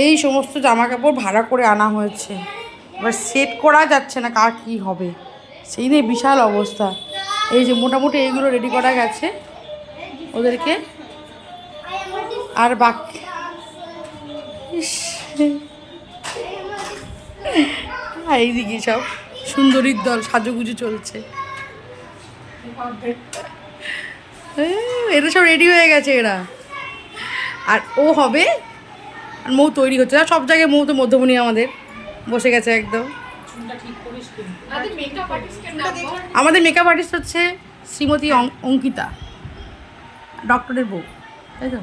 এই সমস্ত জামা কাপড় ভাড়া করে আনা হয়েছে। এবার সেট করা যাচ্ছে না, কার কী হবে? সেই নিয়ে বিশাল অবস্থা। এই যে মোটামুটি এইগুলো রেডি করা গেছে ওদেরকে। আর বাকি এইদিকে সব সুন্দরীর দল সাজুগুজু চলছে। এরা সব রেডি হয়ে গেছে এরা। আর ও হবে আর মৌ তৈরি হচ্ছে। আর সব জায়গায় মৌ তো মধ্যমণি আমাদের। বসে গেছে একদম। আমাদের মেকআপ আর্টিস্ট হচ্ছে শ্রীমতী অঙ্কিতা। ডক্টরের বউ। তাই তো?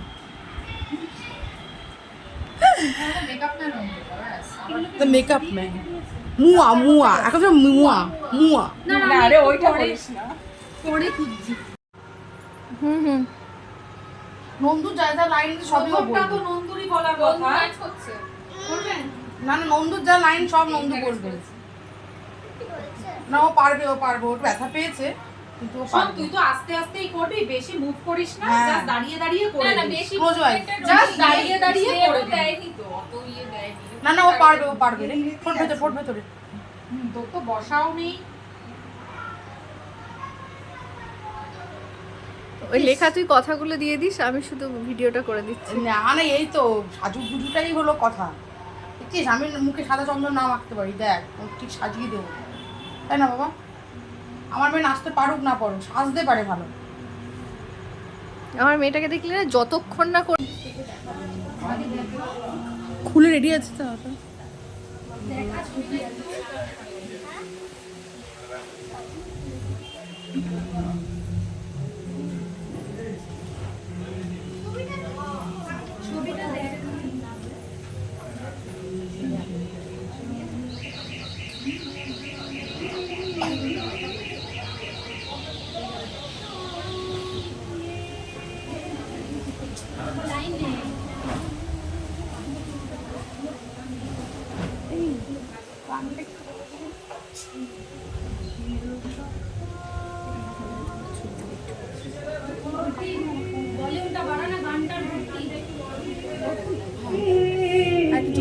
মেকআপ ম্যান মুয়া মুয়া। এখন তো মুয়া মুয়া। আরে ওইটা বলিস না। হুম হুম। নন্দু যা যা লাইন সবই ও ওটা তো বলবে। নন্দুরি বলার কথা না না নন্দুর যা লাইন সব নন্দু করবে না ও পারবে ও পারবে ওর ব্যথা পেয়েছে কিন্তু ও শোন তুই তো আস্তে আস্তেই করবি বেশি মুভ করিস না হ্যাঁ। জাস্ট দাঁড়িয়ে দাঁড়িয়ে করে না, না, বেশি. Just দাঁড়িয়ে দাঁড়িয়ে করে। দেয়নি তো, অত ইয়ে দেয়নি। না না ও পারবে ও পারবে রে ফোট ভেতরে ফোট ভেতরে তোর তো বসাও নেই ওই লেখা তুই কথাগুলো দিয়ে দিস আমি শুধু ভিডিওটা করে দিচ্ছি। না না এই তো সাজু গুজুটাই হলো কথা। দেখছিস আমি মুখে সাদা চন্দন না মাখতে পারি দেখ ঠিক সাজিয়ে দেবো। তাই না বাবা? আমার মেয়ে নাচতে পারুক না পারুক সাজতে পারে ভালো। আমার মেয়েটাকে দেখলে না যতক্ষণ না করে খুলে রেডি আছে তো?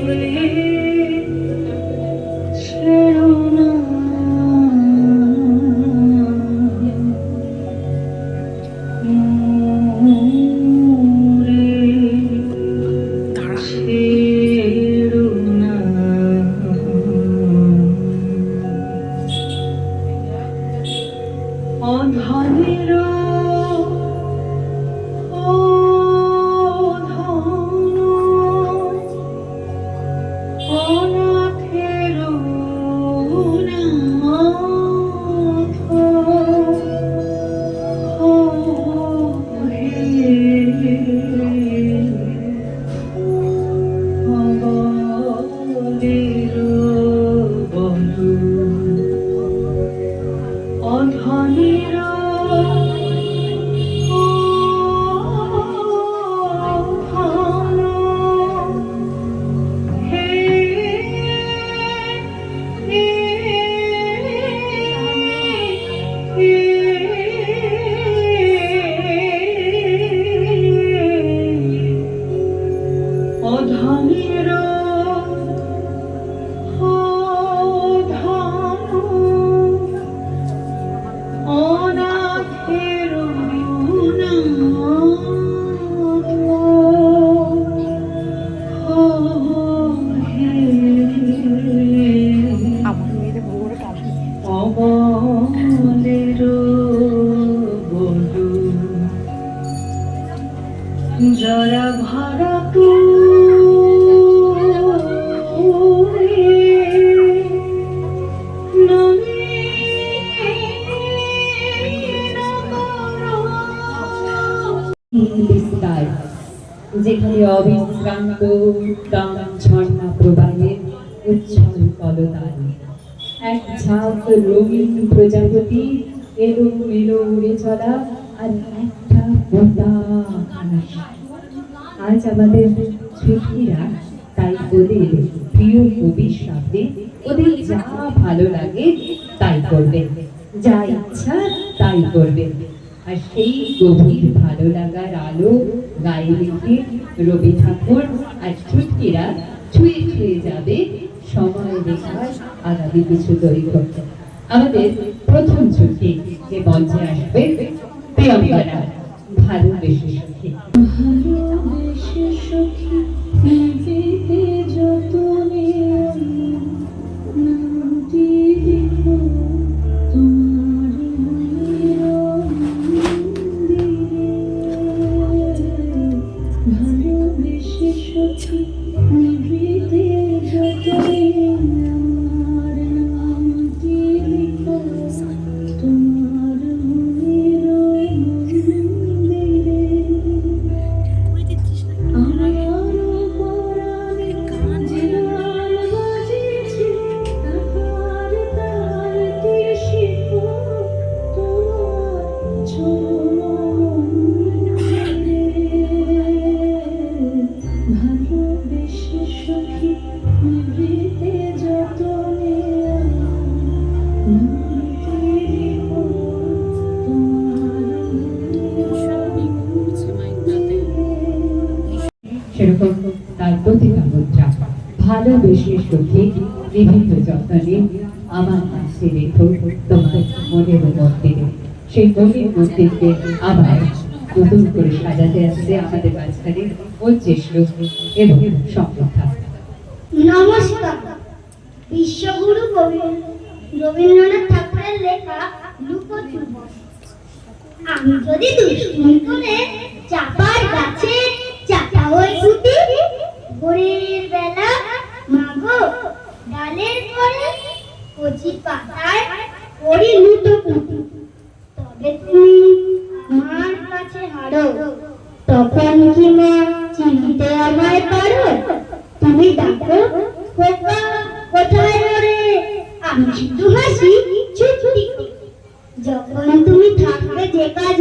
你。রঙিন প্রজাপতি, এলো মেলো উড়ে চলা, আর একটা গোটা আজ আমাদের ছুটিরা তাই ওদের প্রিয় কবির সাথে ওদের যা ভালো লাগে তাই করবে। যা ইচ্ছা তাই করবে। আর সেই গভীর ভালো লাগার আলো গায়ে রেখে রবি ঠাকুর আর ছুটকিরা ছুঁয়ে ছুঁয়ে যাবে সময় রেখায় আগামী কিছু দৈর্ঘ্য আমাদের প্রথম ছুটি যে মঞ্চে আসবে প্রিয়ঙ্করা ভারত সখী। সেই মনের মন্দিরকে আবার নতুন করে সাজাতে আসছে আমাদের মাঝখানে মঞ্চেশ্র এবং সম্পথা নমস্কার। বিশ্বগুরু রবীন্দ্রনাথ ঠাকুরের লেখা লুকোচুরি আমি যদি দুষ্টুমি করে চাপার গাছে চাপা ওই ফুটি ভোরের বেলা মাগো ডালের পরে কচি পাতায় পড়ি লুটো পুটি তুমি আমার কাছে হারো। তখন কি মা চিনতে আমায় পারো? তুমি যখন তুমি থাকবে যে কাজ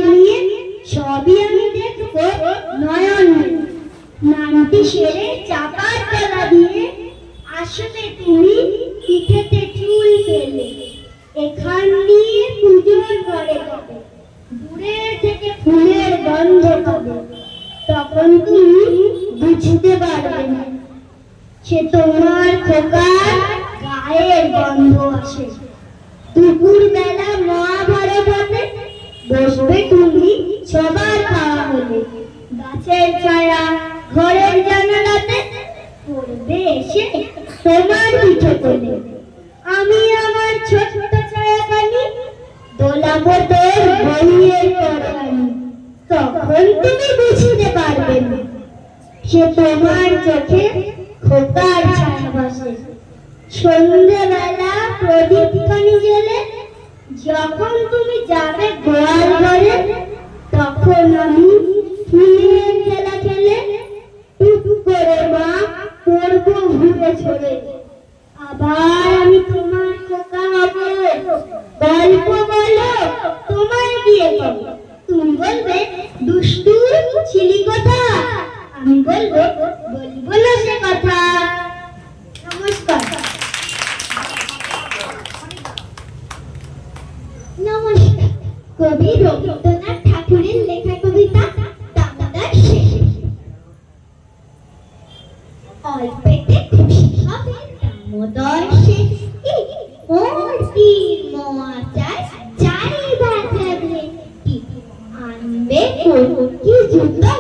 সবই আমি দেখব নয়ন। নানটি সেরে চাপার তলা দিয়ে আসবে তুমি পিঠেতে চুল ফেলে এখান দিয়ে পুজোর ঘরে যাবে। দূরের থেকে ফুলের গন্ধ পাবে। তখন তুমি বুঝতে পারবে না সে তোমার খোকার গায়ের গন্ধ আসে দুপুর বেলা মহাভারত হবে বসবে তুমি সবার খাওয়া হলে। গাছের ছায়া ঘরের জানালাতে পড়বে এসে তোমার পিঠে কোলে আমি আমার ছোট্ট ছায়া কানি দোলাবো তোর বইয়ের পরকানি তখন তুমি বুঝতে পারবে সে তোমার চোখে খোকার ছায়া বসে সন্ধ্যেবেলা প্রদীপ খানি জেলে যখন তুমি যাবে গোয়াল ঘরে, তখন আমি ফুলের খেলে টুক করে মা করব ঘুরে ছড়ে আবার আমি তোমার খোকা হব গল্প বলো তোমায় দিয়ে কব তুমি বলবে দুষ্টু ছিলি কথা আমি বলব বলব না সে কথা। নমস্কার। নমস্কার। কবি রবীন্দ্রনাথ ওর তীর মোয়াচার চারি বাজাবে আনবে কি জুতো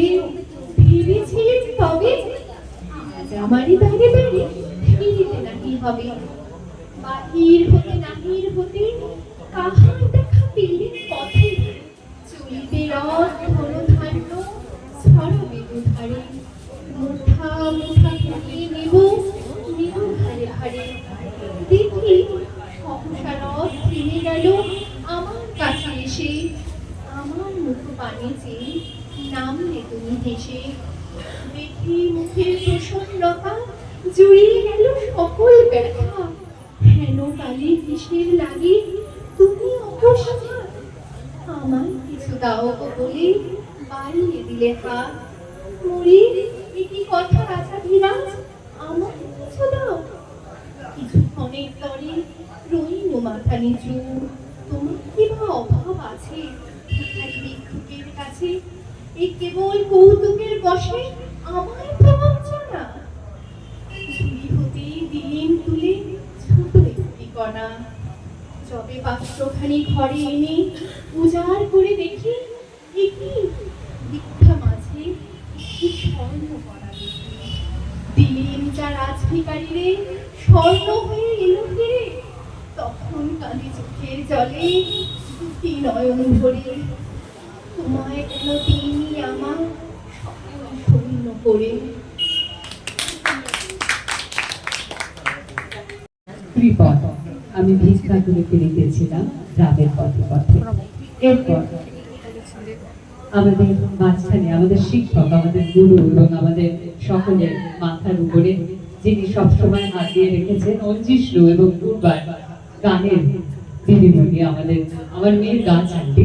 ভালে ভেবেছিলেন তবে আজ আমারই দাঁড়ে দাঁড়ে ফিরিতে রথ ধন সরবে দুধারে মুঠা মুঠা থেকে নেব নেব ধারে ধারে দেখি সহসা রথ থেমে গেল আমার কাছে এসে। আমার মুখ পানে চেয়ে নামলে তুমি হেসে। দেখি মুখের প্রসন্নতা জুড়িয়ে গেল সকল ব্যথা। হেন কালী কিসের লাগে, তুমি অপসহায় আমার কিছু দাও বলে বাড়িয়ে দিলে হাত। মরি একই কথা রাজা ধীরাজ আমার কিছু দাও। কিছুক্ষণের তরে রইল মাথা নিচু। কেবল কৌতুকের বসে আমার প্রবঞ্চনা ঝুড়ি হতে দিলেন তুলে ছোট একটি কণা যবে পাত্রখানি ঘরে এনে উজাড় করে দেখি এ কি দীক্ষা মাঝে একটি স্বর্ণ করা দেখি দিলেন যা রাজভিকারীরে স্বর্ণ হয়ে এলো ফিরে তখন কাঁদি চোখের জলে দুটি নয়ন ভরে তোমায় কেন তিনি আমার সকল শূন্য করে ত্রিপদ আমি করে ফিরিতেছিলাম গ্রামের পথে পথে। এরপর আমাদের মাঝখানে আমাদের শিক্ষক, আমাদের গুরু এবং আমাদের সকলের মাথার উপরে, যিনি সবসময় হাত দিয়ে রেখেছেন অঞ্জিষ্ণু এবং পূর্বার গানের দিদিমণি আমাদের, আমার মেয়ের গান ছাড়টি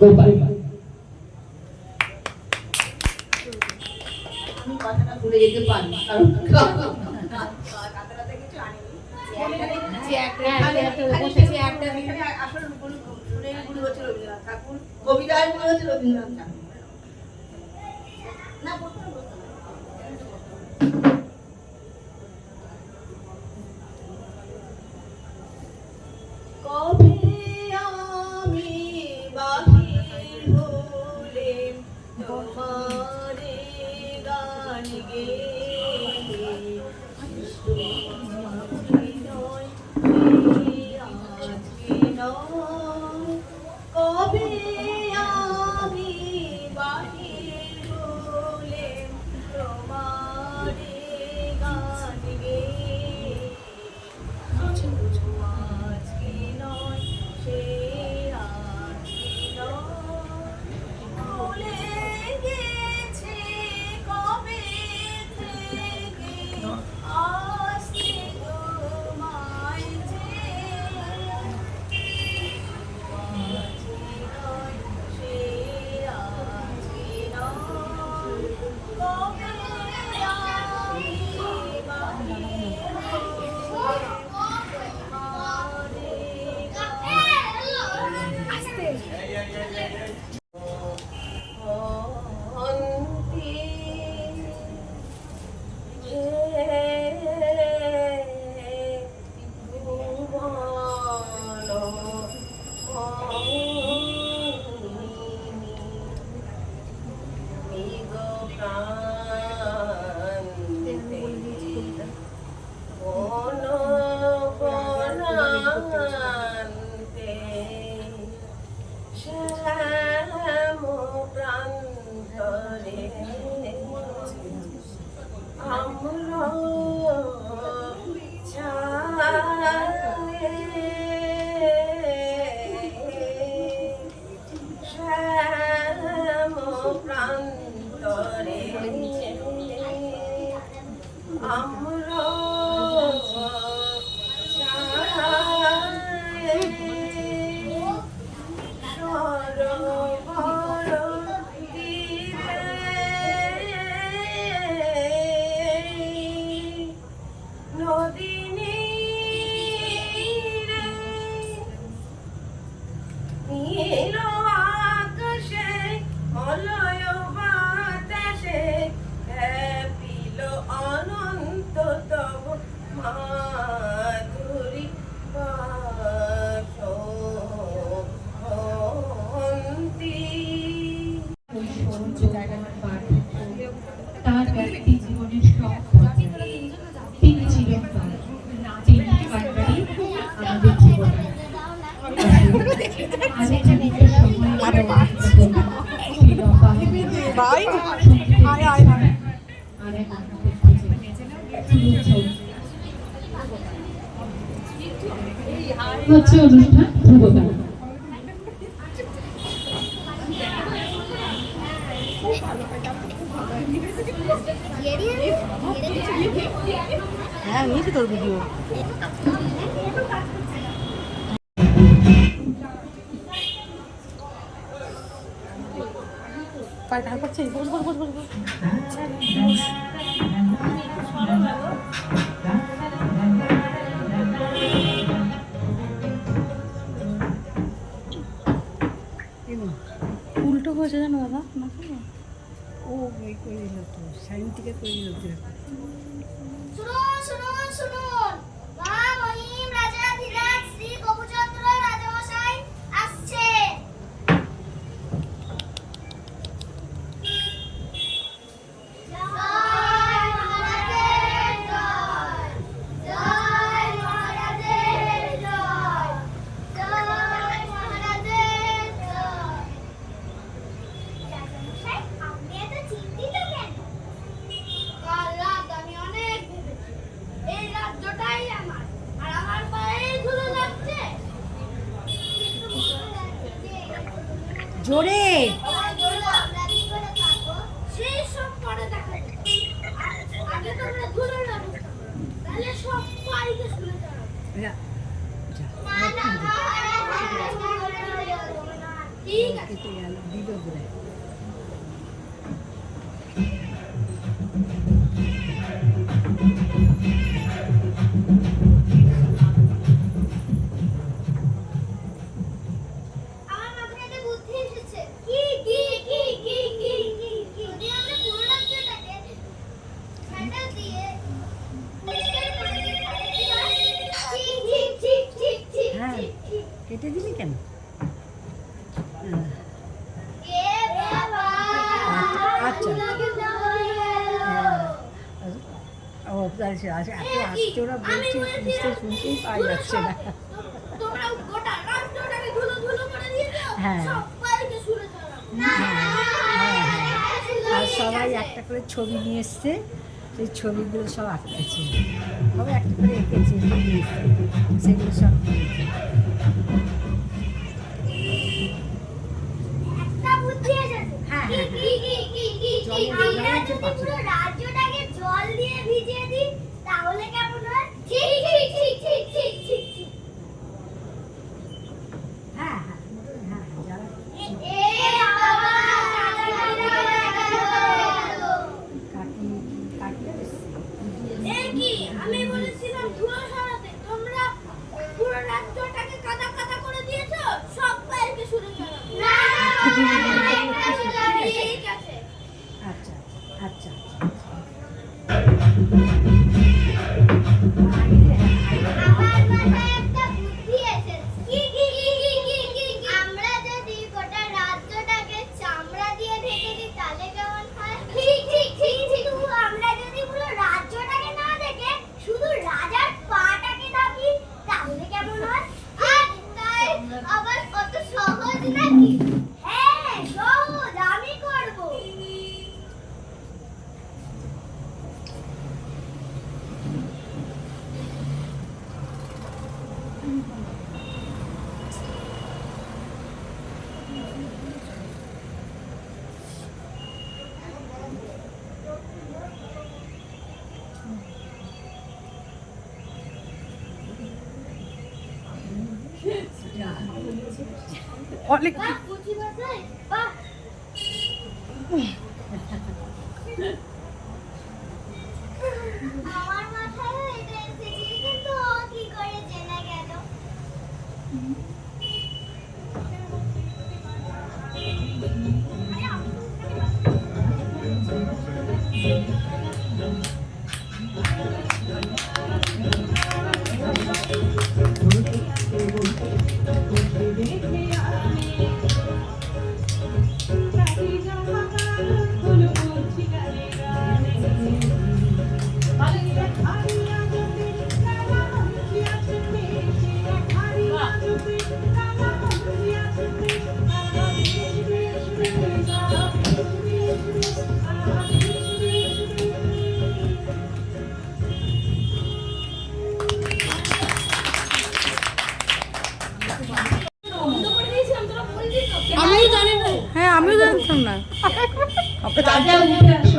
গোপাল। কথাটা ভুলে যেতে পারি কারণ কবিতার মনে হচ্ছে রবীন্দ্রনাথ ঠাকুর। না পায়ে ঢাল উল্টো হয়েছে জানো দাদা ও ওই করে তো? সাইন থেকে করে দিল? জোরে। আজ এত আসতে ওরা বলছে শুনতে শুনতেই পাওয়া যাচ্ছে না। হ্যাঁ।, হ্যাঁ, হ্যাঁ, হ্যাঁ আর সবাই একটা করে ছবি নিয়ে এসছে সেই ছবিগুলো সব আঁকেছে। সবাই একটা করে এঁকেছে সেগুলো সব 哦，你。রাজা উঠে আসো।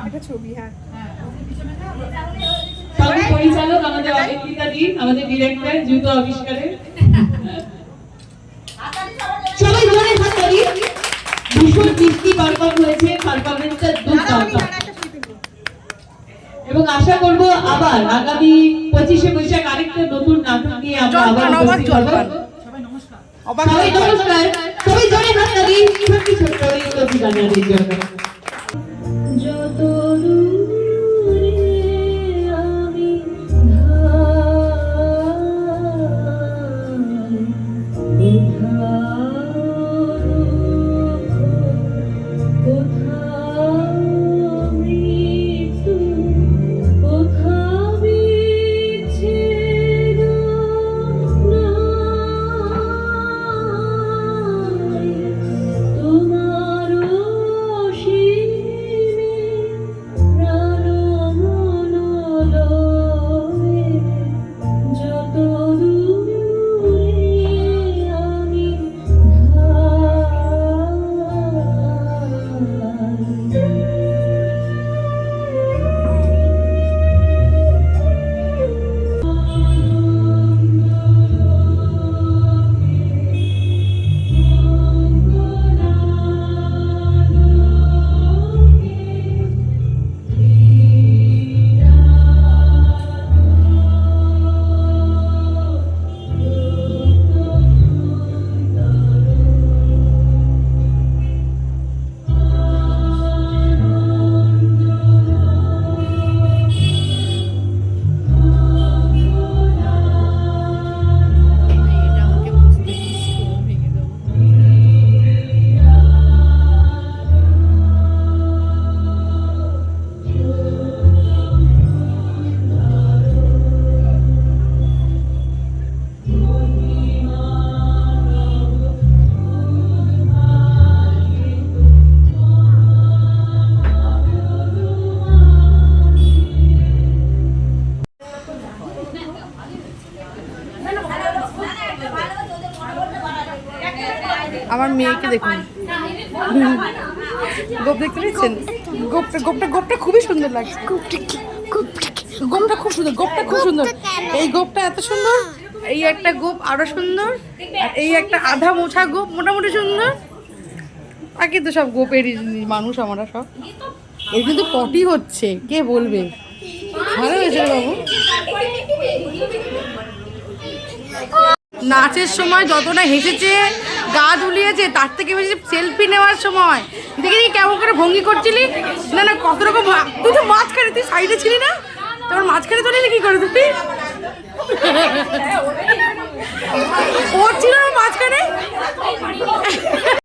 একটা ছবি হ্যাঁ। সঙ্গে পরিচালক আমাদের অনিন্দিতা দি আমাদের ডিরেক্টর জুতো আবিষ্কারে সবাই জোরে হাত তালি ভীষণ মিষ্টি পারফর্ম হয়েছে পারফরমেন্সটা দুর্দান্ত। এবং আশা করব আবার আগামী পঁচিশে বৈশাখ আরেকটা নতুন নাটক নিয়ে আমরা আবার উপস্থিত হব। সবাই নমস্কার। সবাই জোরে হাত তালি ছোট্ট ছোট্ট এই জন্য। যত আমার মেয়েকে দেখুন। গোপ দেখতে পেয়েছেন? গোপটা গোপটা গোপটা খুবই সুন্দর লাগছে। গোপটা খুব সুন্দর গোপটা খুব সুন্দর। এই গোপটা এত সুন্দর? এই একটা গোপ আরও সুন্দর আর এই একটা আধা মোছা গোপ মোটামুটি সুন্দর। বাকি তো সব গোপেরই জিনিস, মানুষ আমরা সব। এর কিন্তু পটি হচ্ছে কে বলবে? ভালো হয়েছে বাবু। নাচের সময় যতটা হেসেছে, গা ঝুলিয়েছে তার থেকে বেশি সেলফি নেওয়ার সময়। দেখি কেমন করে ভঙ্গি করছিলি? না না, কত রকম তুই তো মাঝখানে, তুই সাইডে ছিলি না? তোমার মাঝখানে চলে কি করে তুই? ওর ছিল মাঝখানে?